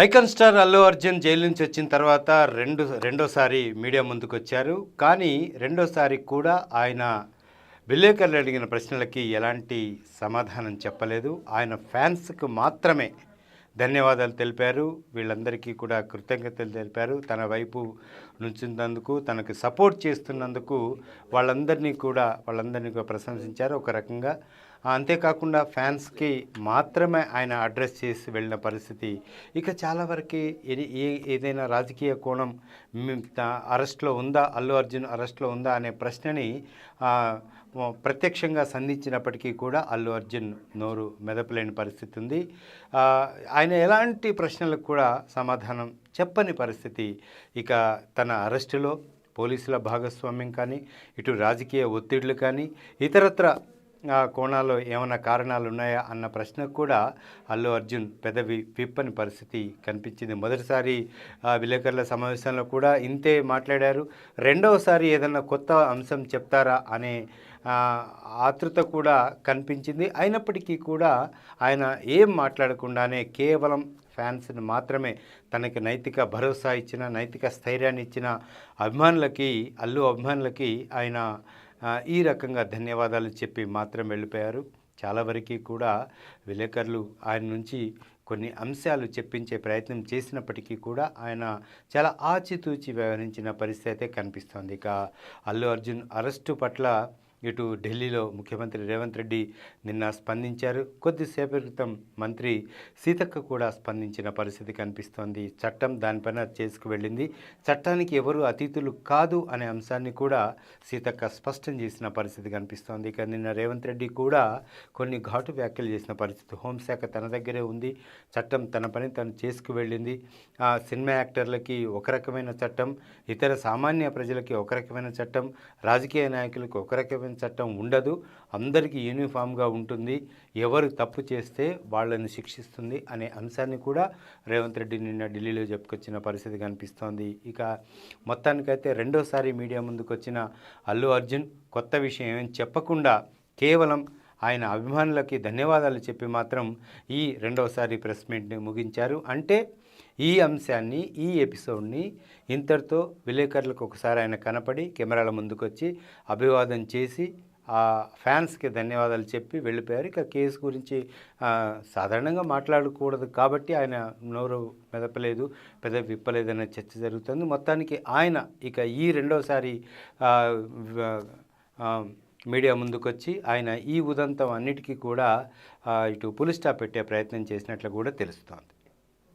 Icon star Allu Arjun jail నుంచి వచ్చిన తర్వాత రెండు రెండోసారి మీడియా ముందుకు వచ్చారు కానీ రెండోసారి కూడా ఆయన విలేకరులు అడిగిన ప్రశ్నలకి ఎలాంటి సమాధానం చెప్పలేదు. ఆయన ఫ్యాన్స్కు మాత్రమే ధన్యవాదాలు తెలిపారు. వీళ్ళందరికీ కూడా కృతజ్ఞతలు తెలిపారు. తన వైపు నుంచినందుకు తనకు సపోర్ట్ చేస్తున్నందుకు వాళ్ళందరినీ కూడా వాళ్ళందరినీ కూడా ప్రశంసించారు. ఒక రకంగా అంతేకాకుండా ఫ్యాన్స్కి మాత్రమే ఆయన అడ్రస్ చేసి వెళ్ళిన పరిస్థితి. ఇక చాలా వరకు ఏ- ఏ ఏదైనా రాజకీయ కోణం అరెస్ట్లో ఉందా అల్లు అర్జున్ అరెస్ట్లో ఉందా అనే ప్రశ్నని ప్రత్యక్షంగా సంధించినప్పటికీ కూడా అల్లు అర్జున్ నోరు మెదపలేని పరిస్థితి ఉంది. ఆయన ఎలాంటి ప్రశ్నలకు కూడా సమాధానం చెప్పని పరిస్థితి. ఇక తన అరెస్టులో పోలీసుల భాగస్వామ్యం కానీ ఇటు రాజకీయ ఒత్తిళ్ళు కానీ ఇతరత్ర కోణాల్లో ఏమైనా కారణాలు ఉన్నాయా అన్న ప్రశ్నకు కూడా అల్లు అర్జున్ పెదవి విప్పని పరిస్థితి కనిపించింది. మొదటిసారి విలేకరుల సమావేశంలో కూడా ఇంతే మాట్లాడారు. రెండవసారి ఏదన్నా కొత్త అంశం చెప్తారా అనే ఆతృత కూడా కనిపించింది. అయినప్పటికీ కూడా ఆయన ఏం మాట్లాడకుండానే కేవలం ఫ్యాన్స్ని మాత్రమే తనకి నైతిక భరోసా ఇచ్చిన నైతిక స్థైర్యాన్ని ఇచ్చిన అభిమానులకి అల్లు అభిమానులకి ఆయన ఈ రకంగా ధన్యవాదాలు చెప్పి మాత్రం వెళ్ళిపోయారు. చాలా వరకు కూడా విలేకరులు ఆయన నుంచి కొన్ని అంశాలు చెప్పించే ప్రయత్నం చేసినప్పటికీ కూడా ఆయన చాలా ఆచితూచి వ్యవహరించిన పరిస్థితి అయితే కనిపిస్తోంది. ఇక అల్లు అర్జున్ అరెస్టు పట్ల ఇటు ఢిల్లీలో ముఖ్యమంత్రి రేవంత్ రెడ్డి నిన్న స్పందించారు. కొద్దిసేపటి క్రితం మంత్రి సీతక్క కూడా స్పందించిన పరిస్థితి కనిపిస్తోంది. చట్టం దానిపైన చేసుకు వెళ్ళింది. చట్టానికి ఎవరు అతీతులు కాదు అనే అంశాన్ని కూడా సీతక్క స్పష్టం చేసిన పరిస్థితి కనిపిస్తోంది. ఇక నిన్న రేవంత్ రెడ్డి కూడా కొన్ని ఘాటు వ్యాఖ్యలు చేసిన పరిస్థితి హోంశాఖ తన దగ్గరే ఉంది. చట్టం తన పని తను చేసుకు వెళ్ళింది. ఆ సినిమా యాక్టర్లకి ఒక రకమైన చట్టం ఇతర సామాన్య ప్రజలకి ఒక రకమైన చట్టం రాజకీయ నాయకులకు ఒక రకమైన చట్టం ఉండదు. అందరికీ యూనిఫామ్గా ఉంటుంది. ఎవరు తప్పు చేస్తే వాళ్ళని శిక్షిస్తుంది అనే అంశాన్ని కూడా రేవంత్ రెడ్డి నిన్న ఢిల్లీలో చెప్పుకొచ్చిన పరిస్థితి కనిపిస్తోంది. ఇక మొత్తానికైతే రెండోసారి మీడియా ముందుకు వచ్చిన అల్లు అర్జున్ కొత్త విషయం ఏం చెప్పకుండా కేవలం ఆయన అభిమానులకి ధన్యవాదాలు చెప్పి మాత్రం ఈ రెండవసారి ప్రెస్ మీట్ని ముగించారు. అంటే ఈ అంశాన్ని ఈ ఎపిసోడ్ని ఇంతటితో విలేకరులకు ఒకసారి ఆయన కనపడి కెమెరాల ముందుకొచ్చి అభివాదం చేసి ఆ ఫ్యాన్స్కి ధన్యవాదాలు చెప్పి వెళ్ళిపోయారు. ఇక కేసు గురించి సాధారణంగా మాట్లాడకూడదు కాబట్టి ఆయన నోరు మెదపలేదు పెద్ద విప్పలేదనే చర్చ జరుగుతుంది. మొత్తానికి ఆయన ఇక ఈ రెండోసారి మీడియా ముందుకొచ్చి ఆయన ఈ ఉదంతం అన్నిటికీ కూడా ఇటు పులి స్టాప్ పెట్టే ప్రయత్నం చేసినట్లు కూడా తెలుస్తోంది.